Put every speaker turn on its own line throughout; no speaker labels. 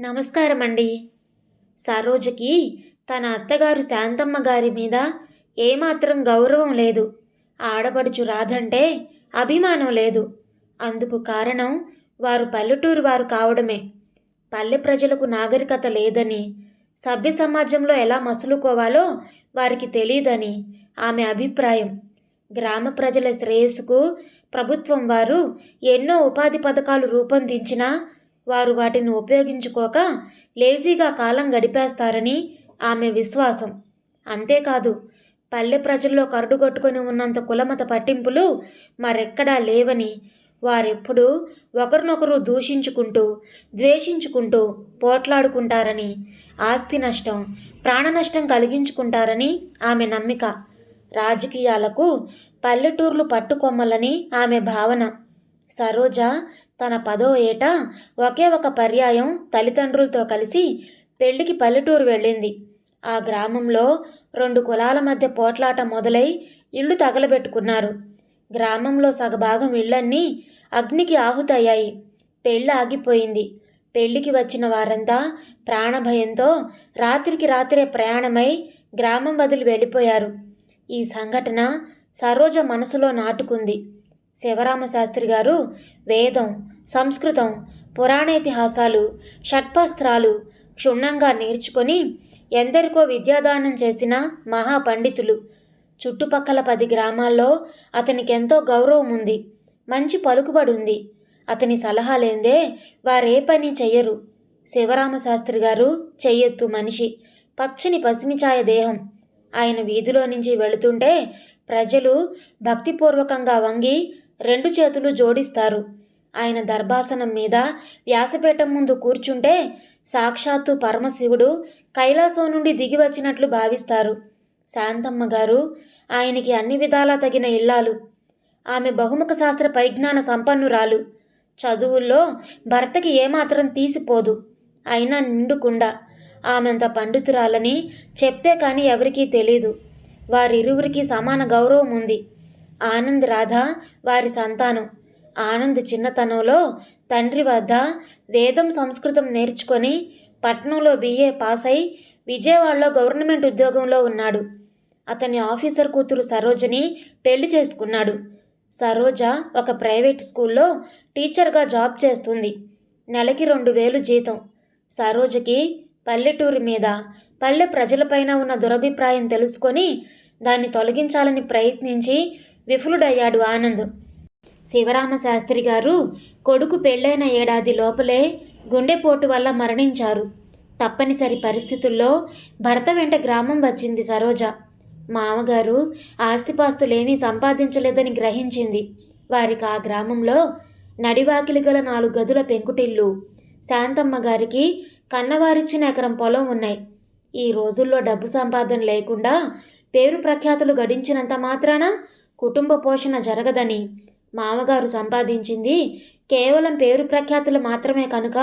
నమస్కారం అండి సరోజకి తన అత్తగారు శాంతమ్మ గారి మీద ఏమాత్రం గౌరవం లేదు. ఆడపడుచు రాదంటే అభిమానం లేదు. అందుకు కారణం వారు పల్లెటూరు వారు కావడమే. పల్లె ప్రజలకు నాగరికత లేదని సభ్య సమాజంలో ఎలా మసులుకోవాలో వారికి తెలియదని ఆమె అభిప్రాయం. గ్రామ ప్రజల శ్రేయస్సుకు ప్రభుత్వం వారు ఎన్నో ఉపాధి పథకాలు రూపొందించినా వారు వాటిని ఉపయోగించుకోక లేజీగా కాలం గడిపేస్తారని ఆమె విశ్వాసం. అంతేకాదు పల్లె ప్రజల్లో కరుడుగొట్టుకొని ఉన్నంత కులమత పట్టింపులు మరెక్కడా లేవని వారెప్పుడూ ఒకరినొకరు దూషించుకుంటూ ద్వేషించుకుంటూ పోట్లాడుకుంటారని ఆస్తి నష్టం ప్రాణ నష్టం కలిగించుకుంటారని ఆమె నమ్మిక. రాజకీయాలకు పల్లెటూర్లు పట్టుకొమ్మలని ఆమె భావన. సరోజ తన పదో ఏట ఒకే ఒక పర్యాయం తల్లిదండ్రులతో కలిసి పెళ్ళికి పల్లెటూరు వెళ్ళింది. ఆ గ్రామంలో రెండు కులాల మధ్య పోట్లాట మొదలై ఇళ్ళు తగలబెట్టుకున్నారు. గ్రామంలో సగభాగం ఇళ్ళన్నీ అగ్నికి ఆహుతయ్యాయి. పెళ్ళి ఆగిపోయింది. పెళ్ళికి వచ్చిన వారంతా ప్రాణభయంతో రాత్రికి రాత్రే ప్రయాణమై గ్రామం వదిలి వెళ్ళిపోయారు. ఈ సంఘటన సరోజ మనసులో నాటుకుంది. శివరామశాస్త్రి గారు వేదం సంస్కృతం పురాణేతిహాసాలు షట్పస్త్రాలు క్షుణ్ణంగా నేర్చుకొని ఎందరికో విద్యాదానం చేసిన మహాపండితులు. చుట్టుపక్కల పది గ్రామాల్లో అతనికి ఎంతో గౌరవం ఉంది. మంచి పలుకుబడి ఉంది అతని సలహా లేందే వారే పని చెయ్యరు. శివరామశాస్త్రి గారు చెయ్యొత్తు మనిషి పచ్చని పసిమిచాయ దేహం. ఆయన వీధిలో నుంచి వెళుతుంటే ప్రజలు భక్తిపూర్వకంగా వంగి రెండు చేతులు జోడిస్తారు. ఆయన దర్భాసనం మీద వ్యాసపీఠం ముందు కూర్చుంటే సాక్షాత్తు పరమశివుడు కైలాసం నుండి దిగి వచ్చినట్లు భావిస్తారు. శాంతమ్మ గారు ఆయనకి అన్ని విధాలా తగిన ఇల్లాలు. ఆమె బహుముఖ శాస్త్ర పరిజ్ఞాన సంపన్నురాలు. చదువుల్లో భర్తకి ఏమాత్రం తీసిపోదు. అయినా నిండుకుండా. ఆమెంత పండితురాలని చెప్తే కానీ ఎవరికీ తెలీదు. వారిరువురికి సమాన గౌరవం ఉంది. ఆనంద్ రాధ వారి సంతానం. ఆనంద్ చిన్నతనంలో తండ్రి వద్ద వేదం సంస్కృతం నేర్చుకొని పట్నంలో బిఏ పాస్ అయి విజయవాడలో గవర్నమెంట్ ఉద్యోగంలో ఉన్నాడు. అతని ఆఫీసర్ కూతురు సరోజని పెళ్ళి చేసుకున్నాడు. సరోజ ఒక ప్రైవేట్ స్కూల్లో టీచర్గా జాబ్ చేస్తుంది. నెలకి రెండు వేలు జీతం. సరోజకి పల్లెటూరి మీద పల్లె ప్రజలపైన ఉన్న దురభిప్రాయం తెలుసుకొని దాన్ని తొలగించాలని ప్రయత్నించి విఫలుడయ్యాడు ఆనంద్. శివరామ శాస్త్రి గారు కొడుకు పెళ్ళైన ఏడాది లోపలే గుండెపోటు వల్ల మరణించారు. తప్పనిసరి పరిస్థితుల్లో భర్త వెంట గ్రామం వచ్చింది సరోజ. మామగారు ఆస్తిపాస్తులేమీ సంపాదించలేదని గ్రహించింది. వారికి ఆ గ్రామంలో నడివాకిలి గల నాలుగు గదుల పెంకుటిల్లు శాంతమ్మ గారికి కన్నవారిచ్చిన ఎకరం పొలం ఉన్నాయి. ఈ రోజుల్లో డబ్బు సంపాదన లేకుండా పేరు ప్రఖ్యాతులు గడించినంత మాత్రాన కుటుంబ పోషణ జరగదని మామగారు సంపాదించింది. కేవలం పేరు ప్రఖ్యాతులు మాత్రమే కనుక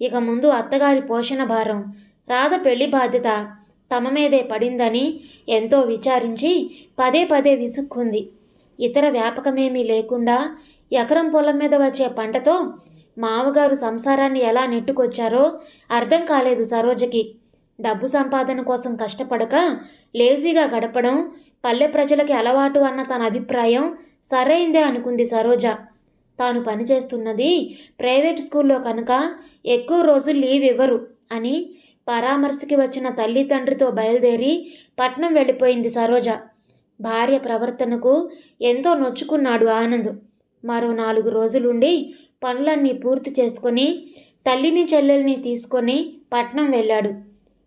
ఇక ముందు అత్తగారి పోషణ భారం రాధ పెళ్ళి బాధ్యత తమ మీదే పడిందని ఎంతో విచారించి పదే పదే విసుక్కుంది. ఇతర వ్యాపకమేమీ లేకుండా ఎకరం పొలం మీద వచ్చే పంటతో మామగారు సంసారాన్ని ఎలా నెట్టుకొచ్చారో అర్థం కాలేదు సరోజకి. డబ్బు సంపాదన కోసం కష్టపడక లేజీగా గడపడం పల్లె ప్రజలకి అలవాటు అన్న తన అభిప్రాయం సరైందే అనుకుంది సరోజ. తాను పనిచేస్తున్నది ప్రైవేట్ స్కూల్లో కనుక ఎక్కువ రోజులు లీవ్ ఇవ్వరు అని పరామర్శకి వచ్చిన తల్లి తండ్రితో బయలుదేరి పట్నం వెళ్ళిపోయింది సరోజ. భార్య ప్రవర్తనకు ఎంతో నొచ్చుకున్నాడు ఆనంద్. మరో నాలుగు రోజులుండి పనులన్నీ పూర్తి చేసుకొని తల్లిని చెల్లెల్ని తీసుకొని పట్నం వెళ్ళాడు.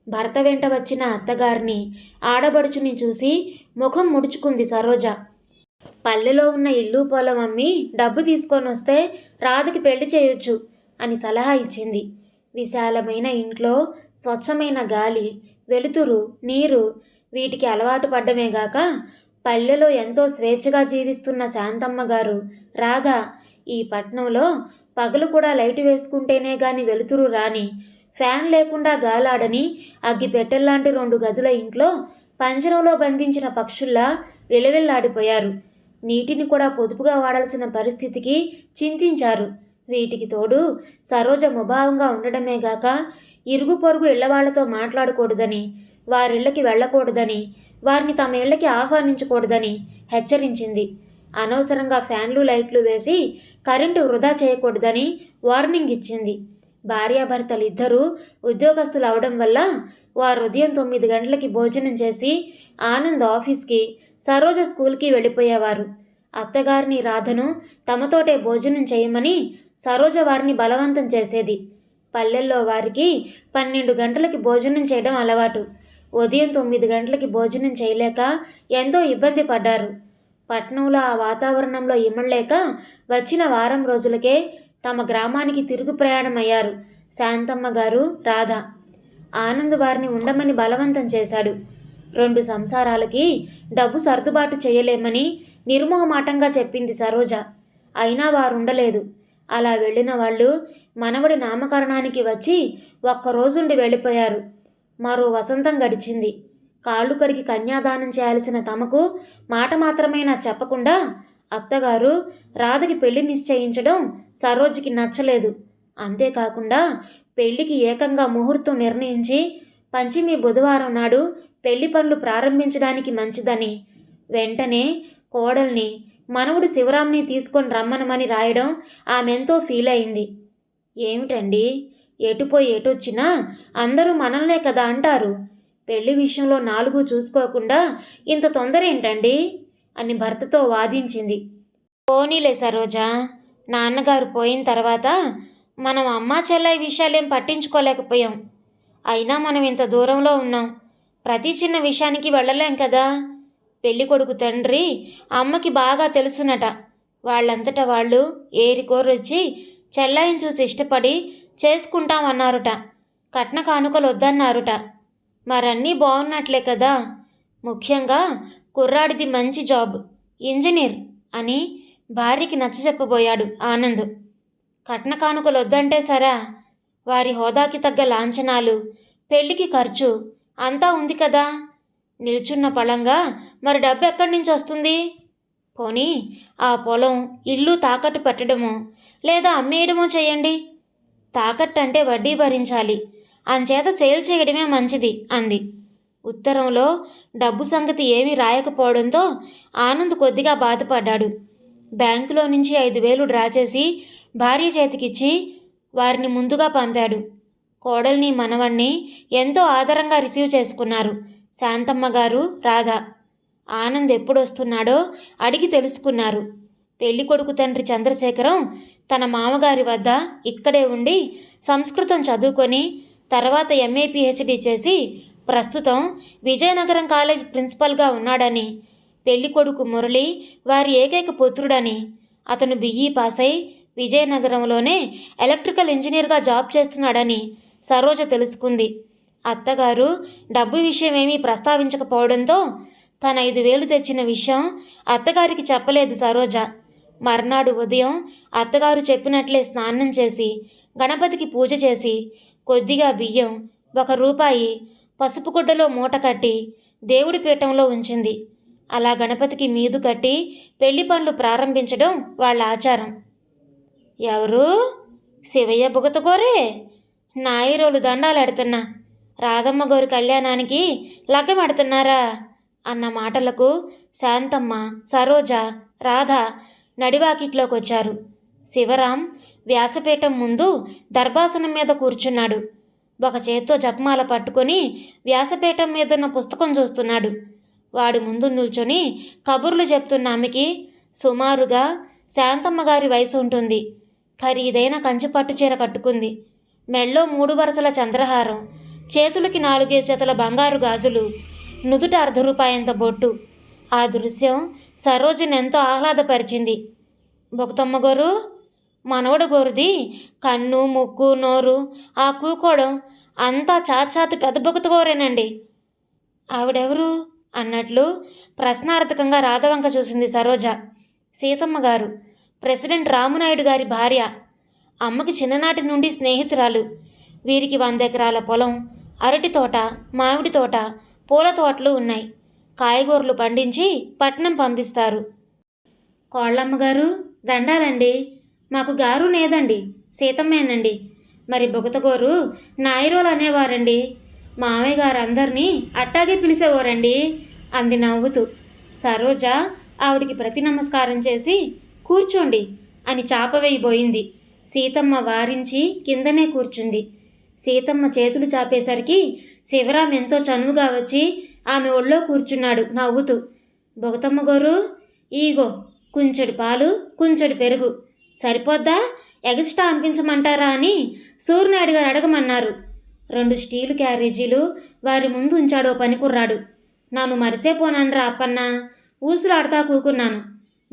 భర్త వెంట వచ్చిన అత్తగారిని ఆడబడుచుని చూసి ముఖం ముడుచుకుంది సరోజ. పల్లెలో ఉన్న ఇల్లు పొలం అమ్మి డబ్బు తీసుకొని వస్తే రాధకి పెళ్ళి చేయొచ్చు అని సలహా ఇచ్చింది. విశాలమైన ఇంట్లో స్వచ్ఛమైన గాలి వెలుతురు నీరు వీటికి అలవాటు పడ్డమేగాక పల్లెలో ఎంతో స్వేచ్ఛగా జీవిస్తున్న శాంతమ్మ గారు రాధ ఈ పట్నంలో పగలు కూడా లైట్ వేసుకుంటేనే గాని వెలుతురు రాని ఫ్యాన్ లేకుండా గాలాడని అగ్గిపెట్టెల్లాంటి రెండు గదుల ఇంట్లో పంజరంలో బంధించిన పక్షుల్లా విలవిల్లాడిపోయారు. నీటిని కూడా పొదుపుగా వాడాల్సిన పరిస్థితికి చింతించారు. వీటికి తోడు సరోజ ముభావంగా ఉండడమే గాక ఇరుగు పొరుగు ఇళ్ళవాళ్ళతో మాట్లాడకూడదని వారిళ్ళకి వెళ్ళకూడదని వారిని తమ ఇళ్ళకి ఆహ్వానించకూడదని హెచ్చరించింది. అనవసరంగా ఫ్యాన్లు లైట్లు వేసి కరెంటు వృధా చేయకూడదని వార్నింగ్ ఇచ్చింది. భార్యాభర్తలు ఇద్దరూ ఉద్యోగస్తులు అవడం వల్ల వారు ఉదయం తొమ్మిది గంటలకి భోజనం చేసి ఆనంద్ ఆఫీస్కి సరోజ స్కూల్కి వెళ్ళిపోయేవారు. అత్తగారిని రాధను తమతోటే భోజనం చేయమని సరోజ వారిని బలవంతం చేసేది. పల్లెల్లో వారికి పన్నెండు గంటలకి భోజనం చేయడం అలవాటు. ఉదయం తొమ్మిది గంటలకి భోజనం చేయలేక ఎంతో ఇబ్బంది పడ్డారు. పట్నంలో ఆ వాతావరణంలో ఇమ్మలేక వచ్చిన వారం రోజులకే తమ గ్రామానికి తిరుగు ప్రయాణం అయ్యారు శాంతమ్మ గారు రాధ. ఆనంద్ వారిని ఉండమని బలవంతం చేశాడు. రెండు సంసారాలకి డబ్బు సర్దుబాటు చేయలేమని నిర్మోహమాటంగా చెప్పింది సరోజ. అయినా వారు ఉండలేదు అలా వెళ్ళిన వాళ్ళు మనవడి నామకరణానికి వచ్చి ఒక్కరోజుండి వెళ్ళిపోయారు. మరో వసంతం గడిచింది. కాళ్ళు కడిగి కన్యాదానం చేయాల్సిన తమకు మాట మాత్రమైనా చెప్పకుండా అత్తగారు రాధకి పెళ్ళి నిశ్చయించడం సరోజ్కి నచ్చలేదు. అంతేకాకుండా పెళ్ళికి ఏకంగా ముహూర్తం నిర్ణయించి పంచమి బుధవారం నాడు పెళ్ళి పనులు ప్రారంభించడానికి మంచిదని వెంటనే కోడల్ని మనవుడు శివరాంని తీసుకొని రమ్మనమని రాయడం ఆమెంతో ఫీల్ అయింది. ఏమిటండి? ఎటుపోయి ఎటొచ్చినా అందరూ మనల్నే కదా అంటారు. పెళ్ళి విషయంలో నాలుగు చూసుకోకుండా ఇంత తొందర ఏంటండి అని భర్తతో వాదించింది. పోనీలే సరోజా నాన్నగారు పోయిన తర్వాత మనం అమ్మా చెల్లై విషయాలేం పట్టించుకోలేకపోయాం. అయినా మనం ఇంత దూరంలో ఉన్నాం. ప్రతి చిన్న విషయానికి వెళ్ళలేం కదా. పెళ్ళి కొడుకు తండ్రి అమ్మకి బాగా తెలుసునట. వాళ్ళంతటా వాళ్ళు ఏరికోరొచ్చి చెల్లాయిని చూసి ఇష్టపడి చేసుకుంటామన్నారుట. కట్న కానుకలు వద్దన్నారుట. మరన్నీ బాగున్నట్లే కదా. ముఖ్యంగా కుర్రాడిది మంచి జాబ్ ఇంజనీర్ అని భార్యకి నచ్చజెప్పబోయాడు ఆనంద్. కట్న కానుకలు వద్దంటే సరా వారి హోదాకి తగ్గ లాంఛనాలు పెళ్ళికి ఖర్చు అంతా ఉంది కదా. నిల్చున్న పళంగా మరి డబ్బు ఎక్కడి నుంచి వస్తుంది? పోనీ ఆ పొలం ఇల్లు తాకట్టు పెట్టడమో లేదా అమ్మేయడమో చేయండి. తాకట్టు అంటే వడ్డీ భరించాలి. అంచేత సేల్ చేయడమే మంచిది అంది. ఉత్తరంలో డబ్బు సంగతి ఏమీ రాయకపోవడంతో ఆనంద్ కొద్దిగా బాధపడ్డాడు. బ్యాంకులో నుంచి ఐదు వేలు డ్రా చేసి భార్య చేతికిచ్చి వారిని ముందుగా పంపాడు. కోడల్ని మనవణ్ణి ఎంతో ఆదరంగా రిసీవ్ చేసుకున్నారు శాంతమ్మ గారు రాధ. ఆనంద్ ఎప్పుడొస్తున్నాడో అడిగి తెలుసుకున్నారు. పెళ్ళి కొడుకు తండ్రి చంద్రశేఖరం తన మామగారి వద్ద ఇక్కడే ఉండి సంస్కృతం చదువుకొని తర్వాత ఎంఏ పిహెచ్డి చేసి ప్రస్తుతం విజయనగరం కాలేజ్ ప్రిన్సిపల్గా ఉన్నాడని పెళ్ళి కొడుకు మురళి వారి ఏకైక పుత్రుడని అతను బిఈ పాస్ అయి విజయనగరంలోనే ఎలక్ట్రికల్ ఇంజనీర్గా జాబ్ చేస్తున్నాడని సరోజ తెలుసుకుంది. అత్తగారు డబ్బు విషయం ఏమీ ప్రస్తావించకపోవడంతో తన ఐదు వేలు తెచ్చిన విషయం అత్తగారికి చెప్పలేదు సరోజ. మర్నాడు ఉదయం అత్తగారు చెప్పినట్లే స్నానం చేసి గణపతికి పూజ చేసి కొద్దిగా బియ్యం ఒక రూపాయి పసుపు గుడ్డలో మూట కట్టి దేవుడి పీఠంలో ఉంచింది. అలా గణపతికి మీదు కట్టి పెళ్ళి పనులు ప్రారంభించడం వాళ్ళ ఆచారం. ఎవరు? శివయ్య బుగతగోరే నాయిరోలు దండాలాడుతున్నా. రాధమ్మ గోరి కళ్యాణానికి లగ్గమెడుతున్నారా? అన్న మాటలకు శాంతమ్మ సరోజ రాధ నడివాకిట్లోకి వచ్చారు శివరాం వ్యాసపీఠం ముందు దర్భాసనం మీద కూర్చున్నాడు. ఒక చేత్తో జపమాల పట్టుకొని వ్యాసపీఠం మీద ఉన్న పుస్తకం చూస్తున్నాడు. వాడి ముందు నిల్చొని కబుర్లు చెప్తున్న ఆమెకి సుమారుగా శాంతమ్మ గారి వయసు ఉంటుంది. ఖరీదైన కంచి పట్టు చీర కట్టుకుంది. మెళ్ళో మూడు వరుసల చంద్రహారం చేతులకి నాలుగే జతల బంగారు గాజులు నుదుట అర్ధ రూపాయంత బొట్టు. ఆ దృశ్యం సరోజుని ఎంతో ఆహ్లాదపరిచింది. బొకతమ్మ గోరు మనవడు గోరుది కన్ను ముక్కు నోరు ఆ కూకోడం అంతా చాచాతి పెద్ద బొగత గోరేనండి ఆవిడెవరు? అన్నట్లు ప్రశ్నార్థకంగా రాధవంక చూసింది సరోజ. సీతమ్మ గారు ప్రెసిడెంట్ రామునాయుడు గారి భార్య. అమ్మకి చిన్ననాటి నుండి స్నేహితురాలు. వీరికి వంద ఎకరాల పొలం అరటి తోట మామిడి తోట పూల తోటలు ఉన్నాయి. కాయగూరలు పండించి పట్నం పంపిస్తారు. కోళ్ళమ్మగారు దండాలండి. మాకు గారు లేదండి సీతమ్మేనండి. మరి బుగతగోరు నాయరోలు అనేవారండి. మామయ్య గారు అందరినీ అట్టాగే పిలిచేవారండి అంది నవ్వుతూ. సరోజ ఆవిడికి ప్రతి నమస్కారం చేసి కూర్చోండి అని చాప వేయబోయింది. సీతమ్మ వారించి కిందనే కూర్చుంది. సీతమ్మ చేతులు చాపేసరికి శివరాం ఎంతో చనువుగా వచ్చి ఆమె ఒళ్ళో కూర్చున్నాడు నవ్వుతూ. బొగతమ్మ గోరు ఈగో కుంచెడు పాలు కుంచెడు పెరుగు సరిపోద్దా? ఎగస్ట్రా అనిపించమంటారా అని సూర్యనాయుడు గారు అడగమన్నారు. రెండు స్టీలు క్యారేజీలు వారి ముందు ఉంచాడో పనికుర్రాడు. నన్ను మరిసేపోనాన్రా అప్పన్న. ఊసులాడుతా కూకున్నాను.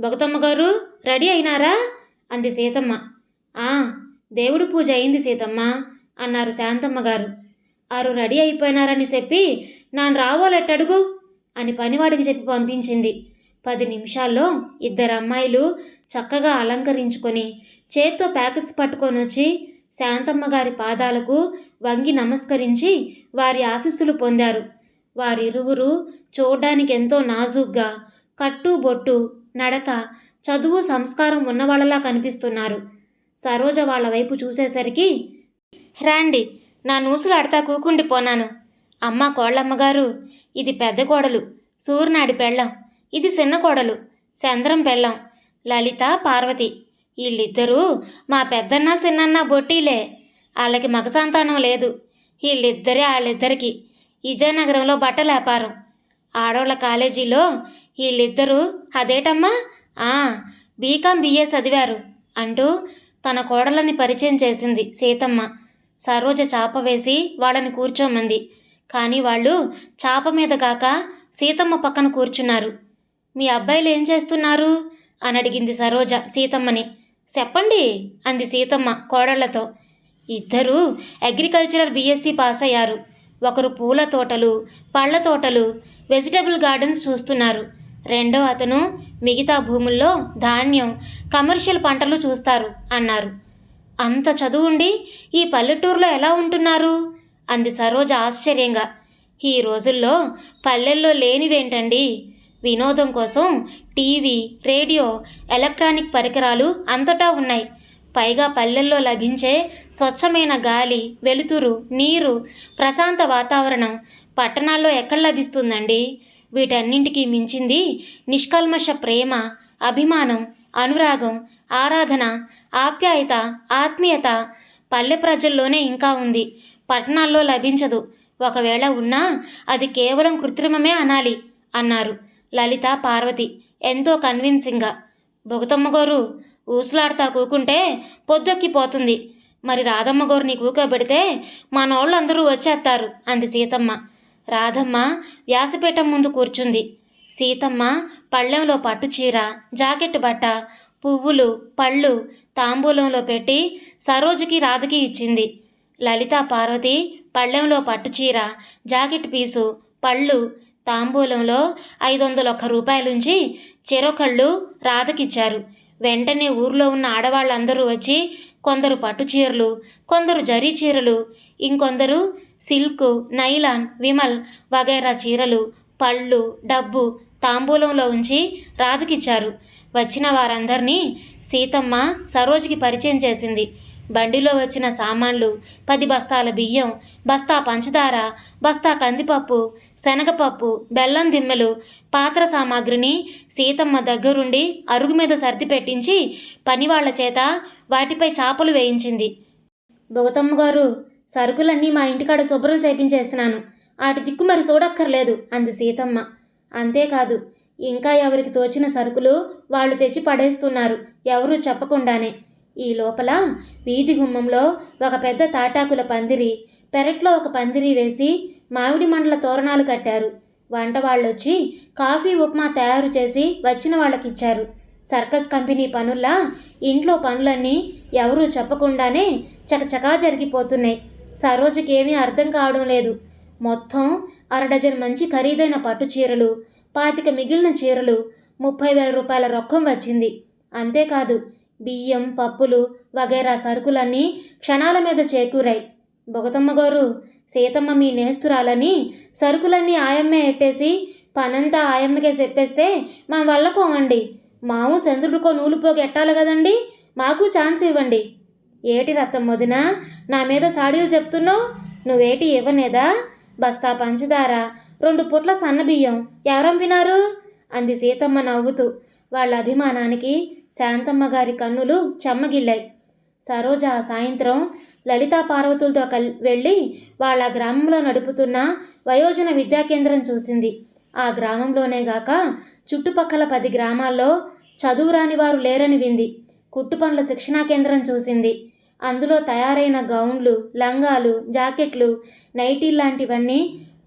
బొగతమ్మ గారు రెడీ అయినారా? అంది సీతమ్మ. ఆ దేవుడి పూజ అయింది సీతమ్మ అన్నారు శాంతమ్మ గారు ఆరు రెడీ అయిపోయినారని చెప్పి నాను రావాలెట్టడుగు అని పనివాడికి చెప్పి పంపించింది. పది నిమిషాల్లో ఇద్దరు అమ్మాయిలు చక్కగా అలంకరించుకొని చేత్తో ప్యాకెట్స్ పట్టుకొని వచ్చి శాంతమ్మ గారి పాదాలకు వంగి నమస్కరించి వారి ఆశీస్సులు పొందారు. వారిరువురు చూడ్డానికి ఎంతో నాజుగ్గా కట్టు బొట్టు నడక చదువు సంస్కారం ఉన్నవాళ్ళలా కనిపిస్తున్నారు. సరోజ వాళ్ళ వైపు చూసేసరికి హ్రాండి నా నూసులు అడతా కూకుండి పోనాను అమ్మ కోళ్ళమ్మగారు ఇది పెద్ద కోడలు. సూర్యనాడి పెళ్ళం. ఇది చిన్న కోడలు. చంద్రం పెళ్ళం. లలిత పార్వతి. వీళ్ళిద్దరూ మా పెద్దన్న చిన్నన్న బొట్టీలే. వాళ్ళకి మగ సంతానం లేదు. వీళ్ళిద్దరే వాళ్ళిద్దరికి విజయనగరంలో బట్టల వ్యాపారం ఆడోళ్ళ కాలేజీలో వీళ్ళిద్దరూ అదేటమ్మా? ఆ బీకాం బిఏ చదివారు అంటూ తన కోడలని పరిచయం చేసింది సీతమ్మ. సరోజ చాప వేసి వాళ్ళని కూర్చోమంది. కానీ వాళ్ళు చాప మీద కాక సీతమ్మ పక్కన కూర్చున్నారు. మీ అబ్బాయిలు ఏం చేస్తున్నారు? అని అడిగింది సరోజ సీతమ్మని. చెప్పండి అంది సీతమ్మ కోడళ్ళతో. ఇద్దరూ అగ్రికల్చరల్ బీఎస్సీ పాస్ అయ్యారు. ఒకరు పూల తోటలు పళ్ళ తోటలు వెజిటబుల్ గార్డెన్స్ చూస్తున్నారు. రెండో అతను మిగతా భూముల్లో ధాన్యం కమర్షియల్ పంటలు చూస్తారు అన్నారు. అంత చదువుండి ఈ పల్లెటూరులో ఎలా ఉంటున్నారు? అంది సరోజ ఆశ్చర్యంగా. ఈ రోజుల్లో పల్లెల్లో లేనివేంటండి? వినోదం కోసం టీవీ రేడియో ఎలక్ట్రానిక్ పరికరాలు అంతటా ఉన్నాయి. పైగా పల్లెల్లో లభించే స్వచ్ఛమైన గాలి వెలుతురు నీరు ప్రశాంత వాతావరణం పట్టణాల్లో ఎక్కడ లభిస్తుందండి? వీటన్నింటికీ మించింది నిష్కల్మష ప్రేమ అభిమానం అనురాగం ఆరాధన ఆప్యాయత ఆత్మీయత. పల్లె ప్రజల్లోనే ఇంకా ఉంది. పట్టణాల్లో లభించదు. ఒకవేళ ఉన్నా అది కేవలం కృత్రిమమే అనాలి అన్నారు. లలిత పార్వతి ఎంతో కన్విన్సింగ్గా బొగతమ్మ గోరు ఊసులాడుతా కూకుంటే పొద్దొక్కిపోతుంది. మరి రాధమ్మ గోరుని కూకోబెడితే మనోళ్ళందరూ వచ్చేస్తారు అంది సీతమ్మ. రాధమ్మ వ్యాసపీఠం ముందు కూర్చుంది. సీతమ్మ పళ్ళెంలో పట్టుచీర జాకెట్ బట్ట పువ్వులు పళ్ళు తాంబూలంలో పెట్టి సరోజుకి రాధకి ఇచ్చింది. లలిత పార్వతి పళ్ళెంలో పట్టుచీర జాకెట్ పీసు పళ్ళు తాంబూలంలో ఐదు వందల ఒక్క రూపాయలుంచి చెరొకళ్ళు రాధకిచ్చారు. వెంటనే ఊర్లో ఉన్న ఆడవాళ్ళందరూ వచ్చి కొందరు పట్టు చీరలు కొందరు జరీ చీరలు ఇంకొందరు సిల్క్ నైలాన్ విమల్ వగైరా చీరలు పళ్ళు డబ్బు తాంబూలంలో ఉంచి రాధకిచ్చారు. వచ్చిన వారందరినీ సీతమ్మ సరోజుకి పరిచయం చేసింది. బండిలో వచ్చిన సామాన్లు పది బస్తాల బియ్యం బస్తా పంచదార బస్తా కందిపప్పు శనగపప్పు బెల్లం దిమ్మెలు పాత్ర సామాగ్రిని సీతమ్మ దగ్గరుండి అరుగు మీద సర్ది పెట్టించి పనివాళ్ళ చేత వాటిపై చాపలు వేయించింది. భగతమ్మ గారు సరుకులన్నీ మా ఇంటికాడ శుభ్రం చేపించేస్తున్నాను. ఆటి దిక్కు మరి చూడక్కర్లేదు అంది సీతమ్మ. అంతేకాదు ఇంకా ఎవరికి తోచిన సరుకులు వాళ్ళు తెచ్చి పడేస్తున్నారు. ఎవరూ చెప్పకుండానే. ఈ లోపల వీధి గుమ్మంలో ఒక పెద్ద తాటాకుల పందిరి పెరట్లో ఒక పందిరి వేసి మామిడి మండల తోరణాలు కట్టారు. వంట వాళ్ళొచ్చి కాఫీ ఉప్మా తయారు చేసి వచ్చిన వాళ్ళకిచ్చారు. సర్కస్ కంపెనీ పనుల్లా ఇంట్లో పనులన్నీ ఎవరూ చెప్పకుండానే చకచకా జరిగిపోతున్నాయి. సరోజకి ఏమీ అర్థం కావడం లేదు. మొత్తం అరడజన్ మంచి ఖరీదైన పట్టు చీరలు పాతిక మిగిలిన చీరలు ముప్పై వేల రూపాయల రొక్కం వచ్చింది. అంతేకాదు బియ్యం పప్పులు వగైరా సరుకులన్నీ క్షణాల మీద చేకూరాయి. బొగతమ్మ గారు సీతమ్మ మీ నేస్తురాలని సరుకులన్నీ ఆయమ్మే ఎట్టేసి పనంతా ఆయమ్మకే చెప్పేస్తే మా వల్ల కోమండి. మాము చంద్రుడికో నూలుపోగి ఎట్టాలి కదండి? మాకు ఛాన్స్ ఇవ్వండి. ఏటి రత్తం వదిన నా మీద సాడీలు చెప్తున్నావు? నువ్వేటి ఇవ్వనేదా? బస్తా పంచదార రెండు పుట్ల సన్నబియ్యం ఎవరంపినారు? అంది సీతమ్మ నవ్వుతూ. వాళ్ళ అభిమానానికి శాంతమ్మ గారి కన్నులు చెమ్మగిల్లాయి. సరోజ ఆ సాయంత్రం లలితా పార్వతులతో కల్ వెళ్ళి వాళ్ళ గ్రామంలో నడుపుతున్న వయోజన విద్యా కేంద్రం చూసింది. ఆ గ్రామంలోనే గాక చుట్టుపక్కల పది గ్రామాల్లో చదువు రాని వారు లేరని వింది. కుట్టుపనుల శిక్షణా కేంద్రం చూసింది. అందులో తయారైన గౌన్లు లంగాలు జాకెట్లు నైటీ లాంటివన్నీ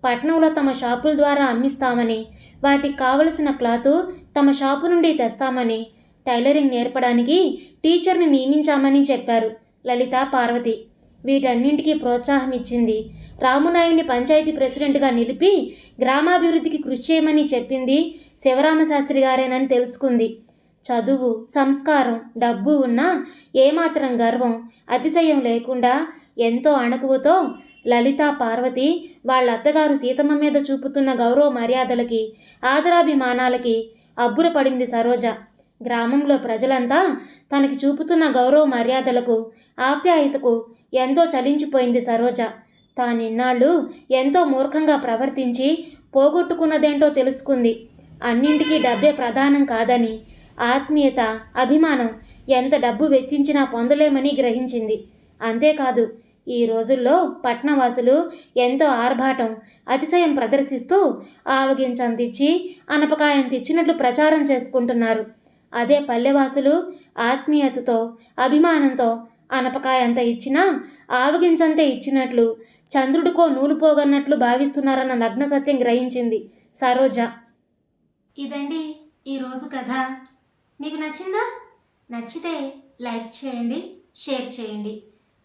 పట్నంలో తమ షాపుల ద్వారా అమ్మిస్తామని వాటికి కావలసిన క్లాతు తమ షాపు నుండి తెస్తామని టైలరింగ్ నేర్పడానికి టీచర్ని నియమించామని చెప్పారు లలిత పార్వతి. వీటన్నింటికీ ప్రోత్సాహం ఇచ్చింది. రామునాయుడిని పంచాయతీ ప్రెసిడెంట్గా నిలిపి గ్రామాభివృద్ధికి కృషి చేయమని చెప్పింది శివరామశాస్త్రి గారేనని తెలుసుకుంది. చదువు సంస్కారం డబ్బు ఉన్నా ఏమాత్రం గర్వం అతిశయం లేకుండా ఎంతో అణకువతో లలిత పార్వతి వాళ్ళ అత్తగారు సీతమ్మ మీద చూపుతున్న గౌరవ మర్యాదలకి ఆదరాభిమానాలకి అబ్బురపడింది సరోజ. గ్రామంలో ప్రజలంతా తనకి చూపుతున్న గౌరవ మర్యాదలకు ఆప్యాయతకు ఎంతో చలించిపోయింది సరోజ. తానిన్నాళ్ళు ఎంతో మూర్ఖంగా ప్రవర్తించి పోగొట్టుకున్నదేంటో తెలుసుకుంది. అన్నింటికీ డబ్బే ప్రధానం కాదని ఆత్మీయత అభిమానం ఎంత డబ్బు వెచ్చించినా పొందలేమని గ్రహించింది. అంతేకాదు ఈ రోజుల్లో పట్నవాసులు ఎంతో ఆర్భాటం అతిశయం ప్రదర్శిస్తూ ఆవగించందిచ్చి అనపకాయం తెచ్చినట్లు ప్రచారం చేసుకుంటున్నారు. అదే పల్లెవాసులు ఆత్మీయతతో అభిమానంతో అనపకాయంత ఇచ్చినా ఆవగించంతే ఇచ్చినట్లు చంద్రుడికో నూలుపోగన్నట్లు భావిస్తున్నారన్న నగ్న సత్యం గ్రహించింది సరోజ.
ఇదండి ఈరోజు కథ. మీకు నచ్చిందా? నచ్చితే లైక్ చేయండి షేర్ చేయండి.